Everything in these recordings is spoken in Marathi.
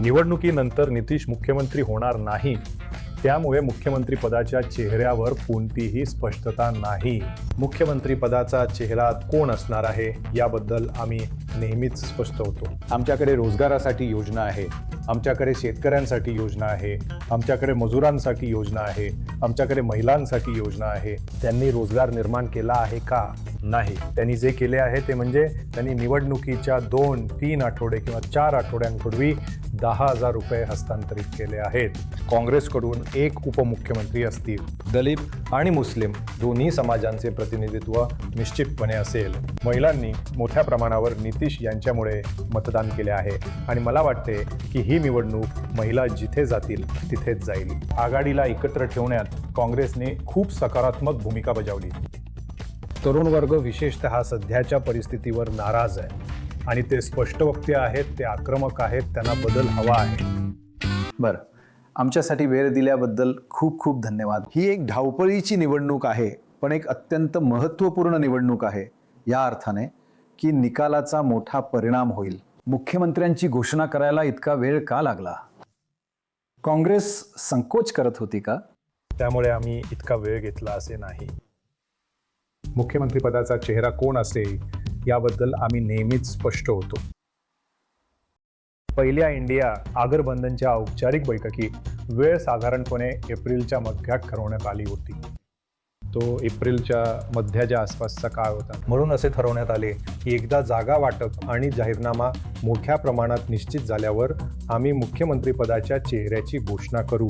निवडणुकीनंतर नितीश मुख्यमंत्री होणार नाही. त्यामुळे मुख्यमंत्री पदाच्या चेहऱ्यावर कोणतीही स्पष्टता नाही. मुख्यमंत्रीपदाचा चेहरा कोण असणार आहे याबद्दल आम्ही नेहमीच स्पष्ट होतो. आमच्याकडे रोजगारासाठी योजना आहे आमच्याकडे शेतकऱ्यांसाठी योजना आहे आमच्याकडे मजुरांसाठी योजना आहे आमच्याकडे महिलांसाठी योजना आहे. त्यांनी रोजगार निर्माण केला आहे का? नाही. त्यांनी जे केले आहे ते म्हणजे त्यांनी निवडणुकीच्या दोन तीन आठवडे किंवा चार आठवड्यांपूर्वी दहा हजार रुपये हस्तांतरित केले आहेत. काँग्रेसकडून एक उपमुख्यमंत्री असतील दलित आणि मुस्लिम दोन्ही समाजांचे प्रतिनिधित्व निश्चितपणे असेल. महिलांनी मोठ्या प्रमाणावर नितीश यांच्यामुळे मतदान केले आहे. आणि मला वाटते की ही निवडणूक महिला जिथे जातील तिथेच जाईल. आघाडीला एकत्र ठेवण्यात काँग्रेसने खूप सकारात्मक भूमिका बजावली. तरुण वर्ग विशेषतः सध्याच्या परिस्थितीवर नाराज आहे. आणि ते स्पष्ट वक्ते आहेत ते आक्रमक आहेत त्यांना बदल हवा आहे. बरं. आमच्यासाठी वेळ दिल्याबद्दल खूप खूप धन्यवाद. ही एक धावपळीची निवडणूक आहे. पण एक अत्यंत महत्त्वपूर्ण निवडणूक आहे या अर्थाने की निकालाचा मोठा परिणाम होईल. मुख्यमंत्र्यांची घोषणा करायला इतका वेळ का लागला? काँग्रेस संकोच करत होती का? त्यामुळे आम्ही इतका वेळ घेतला असे नाही. मुख्यमंत्रीपदाचा चेहरा कोण असेल याबद्दल आम्ही नेहमीच स्पष्ट होतो. पहिल्या इंडिया आगरबंधनच्या औपचारिक बैठकीत वेळ साधारणपणे एप्रिलच्या मध्यात ठरवण्यात आली होती. तो एप्रिलच्या मध्याच्या आसपासचा काळ होता. म्हणून असे ठरवण्यात आले की एकदा जागा वाटप आणि जाहीरनामा मोठ्या प्रमाणात निश्चित झाल्यावर आम्ही मुख्यमंत्रीपदाच्या चेहऱ्याची घोषणा करू.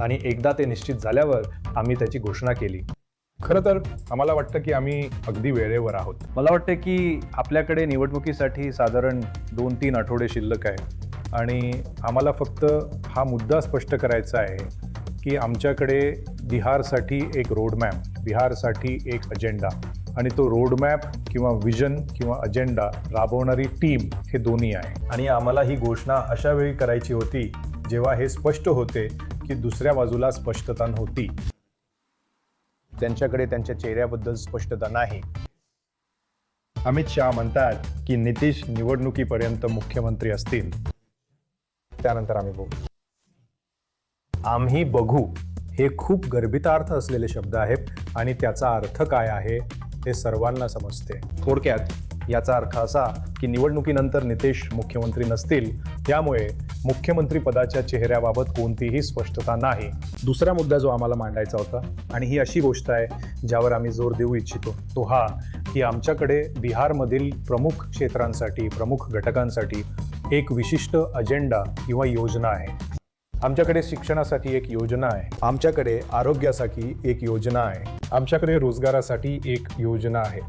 आणि एकदा ते निश्चित झाल्यावर आम्ही त्याची घोषणा केली. खरं तर आम्हाला वाटतं की आम्ही अगदी वेळेवर आहोत. मला वाटते की आपल्याकडे निवडणुकीसाठी साधारण दोन तीन आठवडे शिल्लक आहे. आणि आम्हाला फक्त हा मुद्दा स्पष्ट करायचा आहे की आमच्याकडे बिहारसाठी एक रोडमॅप बिहारसाठी एक अजेंडा आणि तो रोडमॅप किंवा विजन किंवा अजेंडा राबवणारी टीम हे दोन्ही आहे. आणि आम्हाला ही घोषणा अशा वेळी करायची होती जेव्हा हे स्पष्ट होते की दुसऱ्या बाजूला स्पष्टता नव्हती. त्यांच्याकडे त्यांच्या चेहऱ्याबद्दल स्पष्टता नाही. अमित शहा म्हणतात की नितीश निवडणुकीपर्यंत मुख्यमंत्री असतील. त्यानंतर आम्ही बघू आम्ही बघू. हे खूप गर्भितार्थ असलेले शब्द आहेत आणि त्याचा अर्थ काय आहे हे सर्वांना समजते. थोडक्यात याचा अर्थ असा की निवडणुकीनंतर नितेश मुख्यमंत्री नसतील त्यामुळे मुख्यमंत्री पदाच्या चेहऱ्याबाबत कोणतीही स्पष्टता नाही. दुसरा मुद्दा जो आम्हाला मांडायचा होता आणि ही अशी गोष्ट आहे ज्यावर आम्ही जोर देऊ इच्छितो तो हा की आमच्याकडे बिहारमधील प्रमुख क्षेत्रांसाठी प्रमुख घटकांसाठी एक विशिष्ट अजेंडा किंवा योजना आहे. आमच्याकडे शिक्षणासाठी एक योजना आहे. आमच्याकडे आरोग्यासाठी एक योजना आहे. आमच्याकडे रोजगारासाठी एक योजना आहे.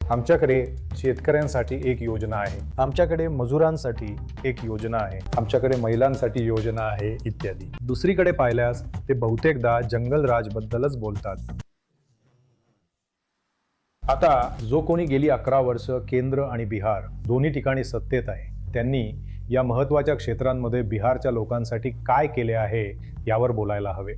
आमच्याकडे शेतकऱ्यांसाठी एक योजना आहे. आमच्याकडे मजुरांसाठी एक योजना आहे. आमच्याकडे महिलांसाठी योजना आहे इत्यादी. दुसरीकडे पाहिल्यास ते बहुतेकदा जंगल राजबद्दलच बोलतात. आता जो कोणी गेली अकरा वर्ष केंद्र आणि बिहार दोन्ही ठिकाणी सत्तेत आहे. त्यांनी या महत्त्वाच्या क्षेत्रांमध्ये बिहारच्या लोकांसाठी काय केले आहे यावर बोलायला हवे.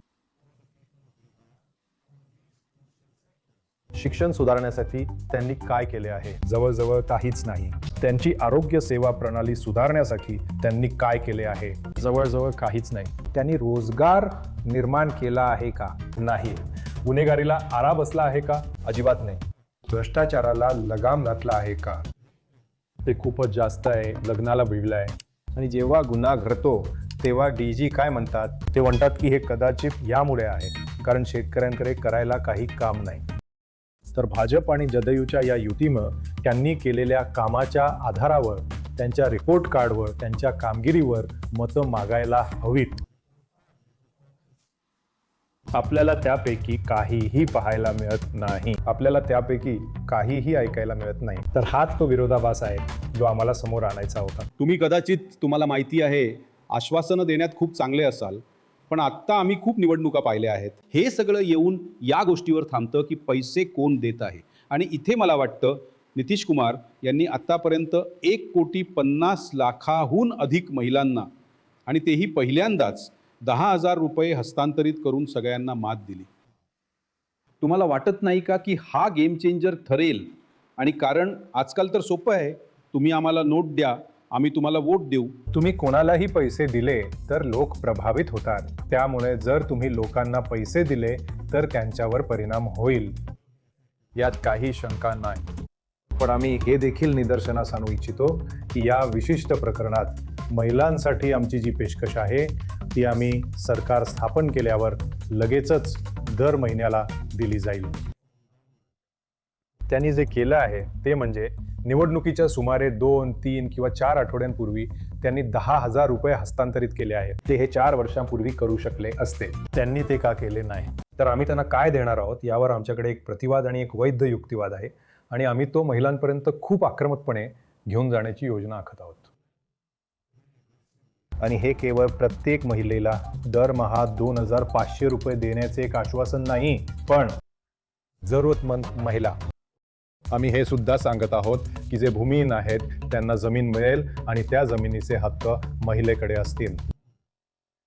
शिक्षण सुधारण्यासाठी त्यांनी काय केले आहे? जवळजवळ काहीच नाही. त्यांची आरोग्य सेवा प्रणाली सुधारण्यासाठी त्यांनी काय केले आहे? जवळजवळ काहीच नाही. त्यांनी रोजगार निर्माण केला आहे का? नाही. गुन्हेगारीला आरा बसला आहे का? अजिबात नाही. भ्रष्टाचाराला लगाम घातला आहे का? ते खूपच जास्त आहे लग्नाला भिडलं आहे. आणि जेव्हा गुन्हा घडतो तेव्हा डी जी काय म्हणतात? ते म्हणतात की हे कदाचित यामुळे आहे कारण शेतकऱ्यांकडे करायला काही काम नाही. तर भाजप आणि जदयूच्या या युतीमुळं त्यांनी केलेल्या कामाच्या आधारावर त्यांच्या रिपोर्ट कार्डवर त्यांच्या कामगिरीवर मतं मागायला हवीत. आपल्याला त्यापैकी काहीही पाहायला मिळत नाही. आपल्याला त्यापैकी काहीही ऐकायला मिळत नाही. तर हाच तो विरोधाभास आहे जो आम्हाला समोर आणायचा होता. तुम्ही कदाचित तुम्हाला माहिती आहे आश्वासनं देण्यात खूप चांगले असाल पण आत्ता आम्ही खूप निवडणुका पाहिल्या आहेत. हे सगळं येऊन या गोष्टीवर थांबतं की पैसे कोण देत आहे? आणि इथे मला वाटतं नितीश कुमार यांनी आत्तापर्यंत एक कोटी पन्नास लाखाहून अधिक महिलांना आणि तेही पहिल्यांदाच दहा हजार रुपये हस्तांतरित करून सगळ्यांना मात दिली. तुम्हाला वाटत नाही का की हा गेम चेंजर ठरेल? आणि कारण आजकाल तर सोपं आहे. तुम्ही आम्हाला नोट द्या. आम्ही तुम्हाला वोट देऊ. तुम्ही कोणालाही पैसे दिले तर लोक प्रभावित होतात. त्यामुळे जर तुम्ही लोकांना पैसे दिले तर त्यांच्यावर परिणाम होईल. यात काही शंका नाही. पण आम्ही हे देखील निदर्शनास आणू इच्छितो की या विशिष्ट प्रकरणात महिलांसाठी आमची जी पेशकश आहे ती आम्ही सरकार स्थापन केल्यावर लगेचच दर महिन्याला दिली जाईल. त्यांनी जे केलं आहे ते म्हणजे निवडणुकीच्या सुमारे दोन तीन किंवा चार आठवड्यांपूर्वी त्यांनी दहा हजार रुपये हस्तांतरित केले आहेत ते हे चार वर्षांपूर्वी करू शकले असते. त्यांनी ते का केले नाही? तर आम्ही त्यांना काय देणार आहोत यावर आमच्याकडे एक प्रतिवाद आणि एक वैध युक्तिवाद आहे आणि आम्ही तो महिलांपर्यंत खूप आक्रमकपणे घेऊन जाण्याची योजना आखत आहोत. आणि हे केवळ प्रत्येक महिलेला दरमहा दोन हजार पाचशे रुपये देण्याचे एक आश्वासन नाही पण जरूरतमंद महिला. आम्ही हे सुद्धा सांगत आहोत की जे भूमिहीन आहेत त्यांना जमीन मिळेल आणि त्या जमिनीचे हक्क महिलेकडे असतील.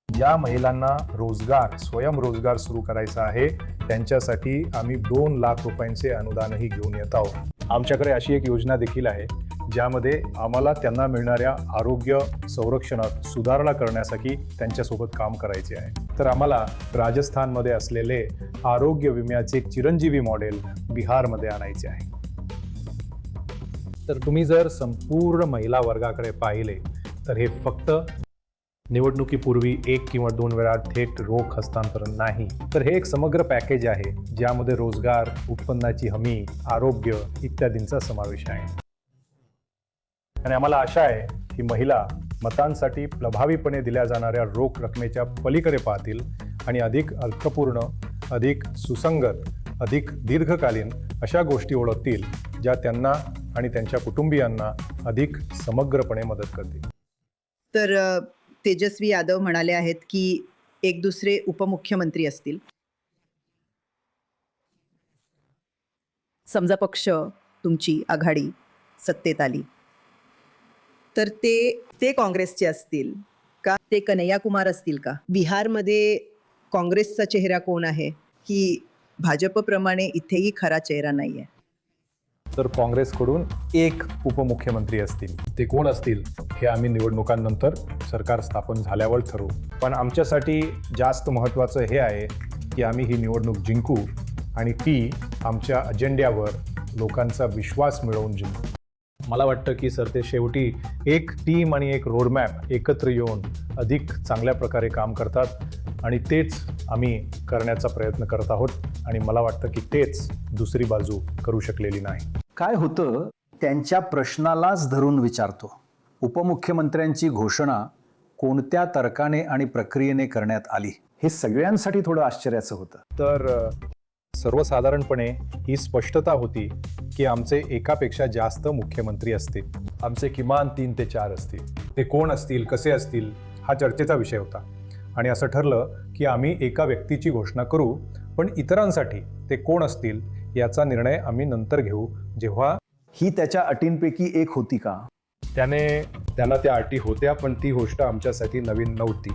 ज्या महिलांना रोजगार स्वयंरोजगार सुरू करायचा आहे त्यांच्यासाठी आम्ही दोन लाख रुपयांचे अनुदानही घेऊन येत आहोत. आमच्याकडे अशी एक योजना देखील आहे ज्यामध्ये आम्हाला त्यांना मिळणाऱ्या आरोग्य संरक्षणात सुधारणा करण्यासाठी त्यांच्यासोबत काम करायचे आहे. तर आम्हाला राजस्थानमध्ये असलेले आरोग्य विम्याचे चिरंजीवी मॉडेल बिहारमध्ये आणायचे आहे. तर तुम्ही जर संपूर्ण महिला वर्गाकडे पाहिले तर हे फक्त निवडणुकीपूर्वी एक किंवा दोन वेळा थेट रोख हस्तांतरण नाही. तर हे एक समग्र पॅकेज आहे ज्यामध्ये रोजगार उत्पन्नाची हमी आरोग्य इत्यादींचा समावेश आहे. आणि आम्हाला आशा आहे की महिला मतांसाठी प्रभावीपणे दिल्या जाणाऱ्या रोख रकमेच्या पलीकडे पाहतील आणि अधिक अर्थपूर्ण अधिक सुसंगत अधिक दीर्घकालीन अशा गोष्टी ओळखतील ज्या त्यांना आणि त्यांच्या कुटुंबियांना अधिक समग्रपणे मदत करतील. तर तेजस्वी यादव म्हणाले आहेत की एक दुसरे उपमुख्यमंत्री असतील. समजा पक्ष तुमची आघाडी सत्तेत आली. तर ते ते काँग्रेसचे असतील का? ते कन्हैया कुमार असतील का? बिहारमध्ये काँग्रेसचा चेहरा कोण आहे? की भाजपप्रमाणे इथेही खरा चेहरा नाही आहे तर काँग्रेसकडून एक उपमुख्यमंत्री असतील. ते कोण असतील हे आम्ही निवडणुकांनंतर सरकार स्थापन झाल्यावर ठरवू. पण आमच्यासाठी जास्त महत्त्वाचं हे आहे की आम्ही ही निवडणूक जिंकू आणि ती आमच्या अजेंड्यावर लोकांचा विश्वास मिळवून जिंकू. मला वाटतं की सर ते शेवटी एक टीम आणि एक रोडमॅप एकत्र येऊन अधिक चांगल्या प्रकारे काम करतात आणि तेच आम्ही करण्याचा प्रयत्न करत आहोत आणि मला वाटतं की तेच दुसरी बाजू करू शकलेली नाही. काय होतं? त्यांच्या प्रश्नालाच धरून विचारतो. उपमुख्यमंत्र्यांची घोषणा कोणत्या तर्काने आणि प्रक्रियेने करण्यात आली? हे सगळ्यांसाठी थोडं आश्चर्याचं होतं. तर सर्वसाधारणपणे ही स्पष्टता होती की आमचे एकापेक्षा जास्त मुख्यमंत्री असतील. आमचे किमान तीन ते चार असतील. ते कोण असतील कसे असतील हा चर्चेचा विषय होता. आणि असं ठरलं की आम्ही एका व्यक्तीची घोषणा करू पण इतरांसाठी ते कोण असतील याचा निर्णय आम्ही नंतर घेऊ जेव्हा ही त्याच्या अटींपैकी एक होती का? त्याने त्यांना त्या अटी होत्या पण ती गोष्ट आमच्यासाठी नवीन नव्हती.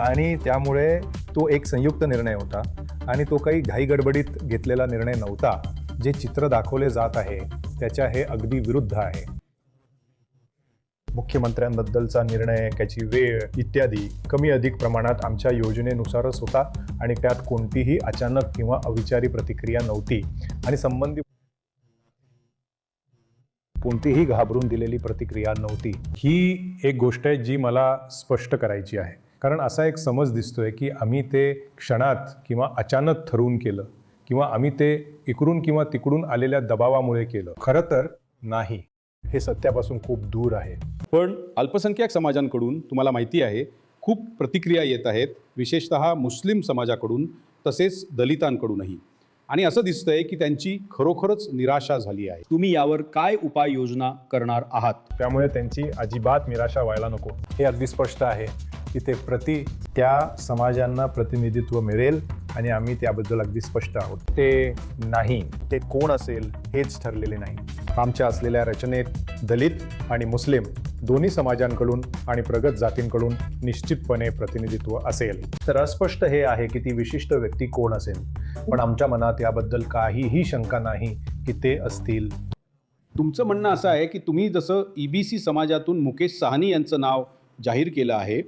आणि त्यामुळे तो एक संयुक्त निर्णय होता आणि तो काही घाईगडबडीत घेतलेला निर्णय नव्हता. जे चित्र दाखवले जात आहे त्याच्या हे अगदी विरुद्ध आहे. मुख्यमंत्र्यांबद्दलचा निर्णय त्याची वेळ इत्यादी कमी अधिक प्रमाणात आमच्या योजनेनुसारच होता आणि त्यात कोणतीही अचानक किंवा अविचारी प्रतिक्रिया नव्हती. आणि संबंधित कोणतीही घाबरून दिलेली प्रतिक्रिया नव्हती. ही एक गोष्ट आहे जी मला स्पष्ट करायची आहे. कारण असा एक समज दिसतोय की आम्ही ते क्षणात किंवा अचानक ठरवून केलं किंवा आम्ही ते इकडून किंवा तिकडून आलेल्या दबावामुळे केलं. खरं तर नाही. हे सत्यापासून खूप दूर आहे. पण अल्पसंख्याक समाजांकडून तुम्हाला माहिती आहे खूप प्रतिक्रिया येत आहेत विशेषतः मुस्लिम समाजाकडून तसेच दलितांकडूनही. आणि असं दिसतंय की त्यांची खरोखरच निराशा झाली आहे. तुम्ही यावर काय उपाययोजना करणार आहात? त्यामुळे त्यांची अजिबात निराशा व्हायला नको. हे अगदी स्पष्ट आहे की ते प्रति त्या समाजांना प्रतिनिधित्व मिळेल आणि आम्ही त्याबद्दल अगदी स्पष्ट आहोत. ते नाही. ते कोण असेल हेच ठरलेले नाही. आमच्या असलेल्या रचनेत दलित आणि मुस्लिम दोन्ही समाजांकडून आणि प्रगत जातींकडून निश्चितपणे प्रतिनिधित्व असेल. तर अस्पष्ट हे आहे की ती विशिष्ट व्यक्ती कोण असेल? पण आमच्या मनात याबद्दल काहीही शंका नाही की ते असतील. तुमचं म्हणणं असं आहे की तुम्ही जसं ई बी सी समाजातून मुकेश साहनी यांचं नाव जाहीर केलं आहे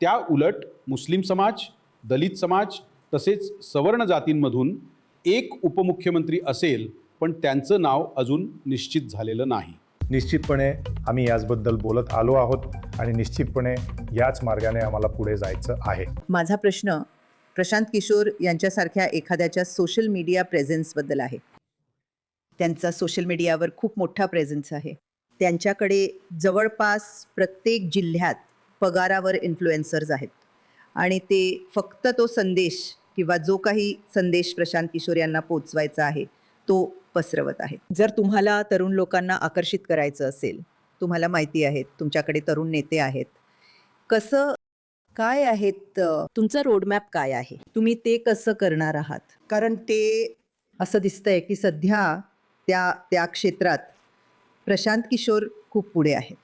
त्या उलट मुस्लिम समाज दलित समाज तसेच सवर्ण जातींमधून एक उपमुख्यमंत्री असेल पण त्यांचं नाव अजून निश्चित झालेलं नाही. निश्चितपणे आम्ही याचबद्दल बोलत आलो आहोत आणि निश्चितपणे याच मार्गाने आम्हाला पुढे जायचं आहे. माझा प्रश्न प्रशांत किशोर यांच्यासारख्या एखाद्याच्या सोशल मीडिया प्रेझेन्सबद्दल आहे. त्यांचा सोशल मीडियावर खूप मोठा प्रेझेन्स आहे. त्यांच्याकडे जवळपास प्रत्येक जिल्ह्यात पगारावर इन्फ्लुएन्सर्स आहेत. आणि ते फक्त तो संदेश किंवा जो काही संदेश प्रशांत किशोर यांना पोचवायचा आहे तो पसरवत आहे. जर तुम्हाला तरुण लोकांना आकर्षित करायचं असेल तुम्हाला माहिती आहेत तुमच्याकडे तरुण नेते आहेत कसं काय आहेत तुमचं तुमचा रोडमॅप काय आहे? तुम्ही ते कसं करणार आहात? कारण ते असं दिसतंय की सध्या त्या त्या क्षेत्रात प्रशांत किशोर खूप पुढे आहेत.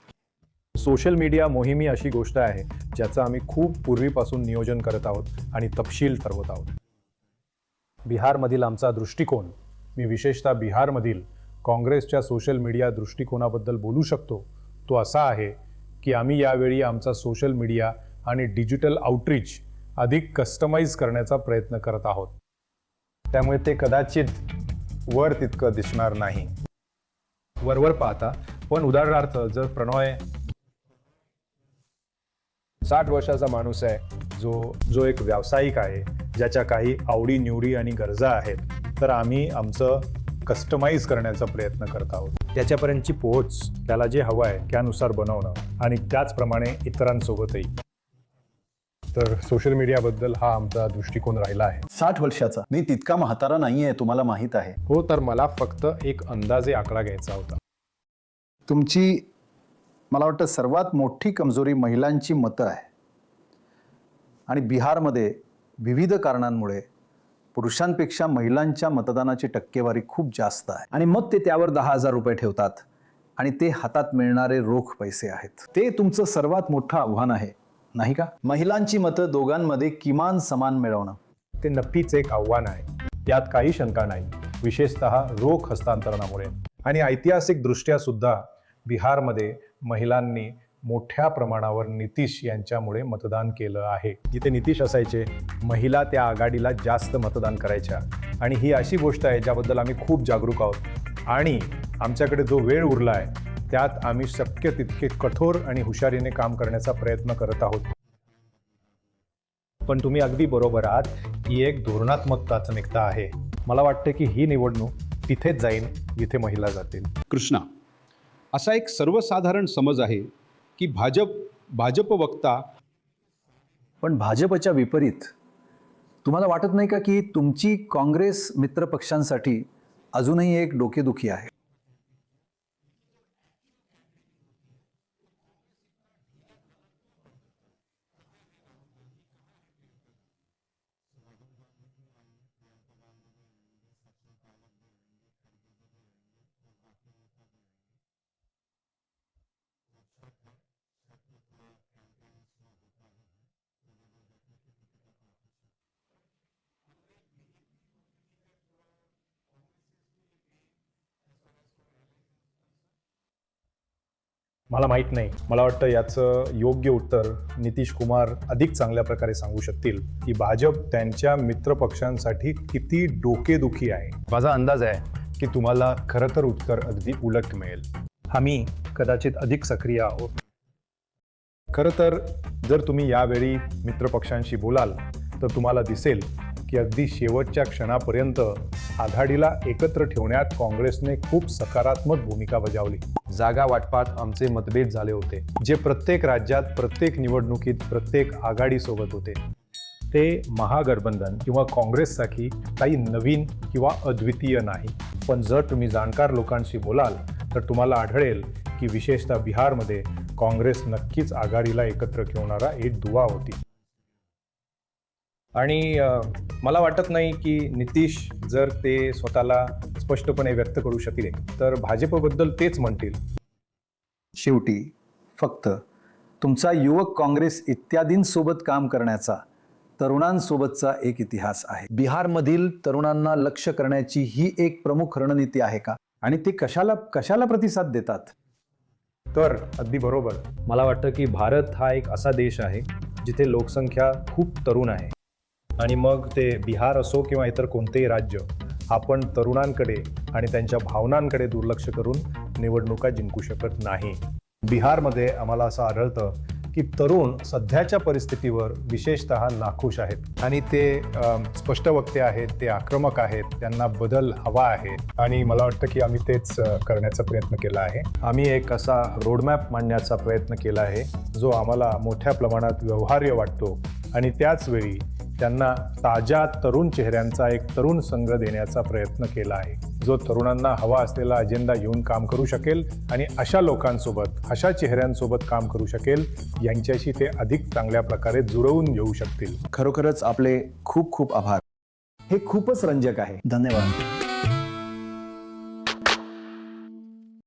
सोशल मीडिया मोहिमी अशी गोष्ट आहे ज्याचं आम्ही खूप पूर्वीपासून नियोजन करत आहोत आणि तपशील ठरवत आहोत. बिहारमधील आमचा दृष्टिकोन मी विशेषतः बिहारमधील काँग्रेसच्या सोशल मीडिया दृष्टिकोनाबद्दल बोलू शकतो तो असा आहे की आम्ही यावेळी आमचा सोशल मीडिया आणि डिजिटल आउटरीच अधिक कस्टमाइज करण्याचा प्रयत्न करत आहोत. त्यामुळे ते कदाचित वर तितकं दिसणार नाही. वरवर पाहता पण उदाहरणार्थ जर प्रणॉय साठ वर्षाचा माणूस आहे जो जो एक व्यावसायिक आहे ज्याच्या काही आवडी निवडी आणि गरजा आहेत तर आम्ही आमचं कस्टमाइज करण्याचा प्रयत्न करत आहोत. त्याच्यापर्यंतची पोहोच त्याला जे हवं आहे त्यानुसार बनवणं आणि त्याचप्रमाणे इतरांसोबतही. तर सोशल मीडियाबद्दल हा आमचा दृष्टिकोन राहिला आहे. साठ वर्षाचा. मी तितका म्हातारा नाही आहे तुम्हाला माहीत आहे. हो तर मला फक्त एक अंदाजे आकडा घ्यायचा होता. तुमची मला वाटतं सर्वात मोठी कमजोरी महिलांची मतं आहे. आणि बिहारमध्ये विविध कारणांमुळे पुरुषांपेक्षा महिलांच्या मतदानाची टक्केवारी खूप जास्त आहे. आणि मग ते त्यावर दहा हजार रुपये ठेवतात आणि ते हातात मिळणारे रोख पैसे आहेत. ते तुमचं सर्वात मोठं आव्हान आहे नाही का? महिलांची मतं दोघांमध्ये किमान समान मिळवणं. ते नक्कीच एक आव्हान आहे. त्यात काही शंका नाही. विशेषत रोख हस्तांतरणामुळे. आणि ऐतिहासिकदृष्ट्या सुद्धा बिहारमध्ये महिलांनी मोठ्या प्रमाणावर नितीश यांच्यामुळे मतदान केलं आहे. जिथे नितीश असायचे महिला त्या आघाडीला जास्त मतदान करायच्या. आणि ही अशी गोष्ट आहे ज्याबद्दल आम्ही खूप जागरूक आहोत. आणि आमच्याकडे जो वेळ उरला आहे त्यात आम्ही शक्य तितके कठोर आणि हुशारीने काम करण्याचा प्रयत्न करत आहोत. पण तुम्ही अगदी बरोबर आहात ही एक धोरणात्मक प्राथमिकता आहे. मला वाटते की ही निवडणूक तिथेच जाईल जिथे महिला जातील. कृष्णा असा एक सर्वसाधारण समज आहे की भाजप भाजप वक्ता पण भाजपच्या विपरीत तुम्हाला वाटत नाही का की तुमची काँग्रेस मित्रपक्षांसाठी अजूनही एक डोकेदुखी आहे? मला माहीत नाही. मला वाटतं याचं योग्य उत्तर नितीश कुमार अधिक चांगल्या प्रकारे सांगू शकतील की भाजप त्यांच्या मित्रपक्षांसाठी किती डोकेदुखी आहे. माझा अंदाज आहे की तुम्हाला खरं तर उत्तर अगदी उलट मिळेल. आम्ही कदाचित अधिक सक्रिय आहोत. खरं तर जर तुम्ही यावेळी मित्रपक्षांशी बोलाल तर तुम्हाला दिसेल की अगदी शेवटच्या क्षणापर्यंत आघाडीला एकत्र ठेवण्यात काँग्रेसने खूप सकारात्मक भूमिका बजावली. जागा वाटपात आमचे मतभेद झाले होते. जे प्रत्येक राज्यात प्रत्येक निवडणुकीत प्रत्येक आघाडीसोबत होते. ते महागठबंधन किंवा काँग्रेससाठी काही नवीन किंवा अद्वितीय नाही. पण जर तुम्ही जाणकार लोकांशी बोलाल तर तुम्हाला आढळेल की विशेषतः बिहारमध्ये काँग्रेस नक्कीच आघाडीला एकत्र ठेवणारा एक दुवा होती. आणि मला वाटत नाही की नितीश जर ते स्वतःला स्पष्टपणे व्यक्त करू शकले तर भाजपबद्दल तेच म्हणतील. शेवटी फक्त तुमचा युवक काँग्रेस इत्यादींसोबत काम करण्याचा तरुणांसोबतचा एक इतिहास आहे. बिहारमधील तरुणांना लक्ष करण्याची ही एक प्रमुख रणनीती आहे का? आणि ते कशाला कशाला प्रतिसाद देतात? तर अगदी बरोबर. मला वाटतं की भारत हा एक असा देश आहे जिथे लोकसंख्या खूप तरुण आहे. आणि मग ते बिहार असो किंवा इतर कोणतेही राज्य आपण तरुणांकडे आणि त्यांच्या भावनांकडे दुर्लक्ष करून निवडणुका जिंकू शकत नाही. बिहारमध्ये आम्हाला असं आढळतं की तरुण सध्याच्या परिस्थितीवर विशेषत नाखुश आहेत. आणि ते स्पष्ट वक्ते आहेत ते आक्रमक आहेत त्यांना बदल हवा आहे. आणि मला वाटतं की आम्ही तेच करण्याचा प्रयत्न केला आहे. आम्ही एक असा रोडमॅप मांडण्याचा प्रयत्न केला आहे जो आम्हाला मोठ्या प्रमाणात व्यवहार्य वाटतो. आणि त्याच वेळी त्यांना ताज्या तरुण चेहऱ्यांचा एक तरुण संघ देण्याचा प्रयत्न केला आहे. जो तरुणांना हवा असलेला अजेंडा घेऊन काम करू शकेल आणि अशा लोकांसोबत अशा चेहऱ्यांसोबत काम करू शकेल यांच्याशी ते अधिक चांगल्या प्रकारे जुळवून घेऊ शकतील. खरोखरच आपले खूप खूप आभार. हे खूपच रंजक आहे. धन्यवाद.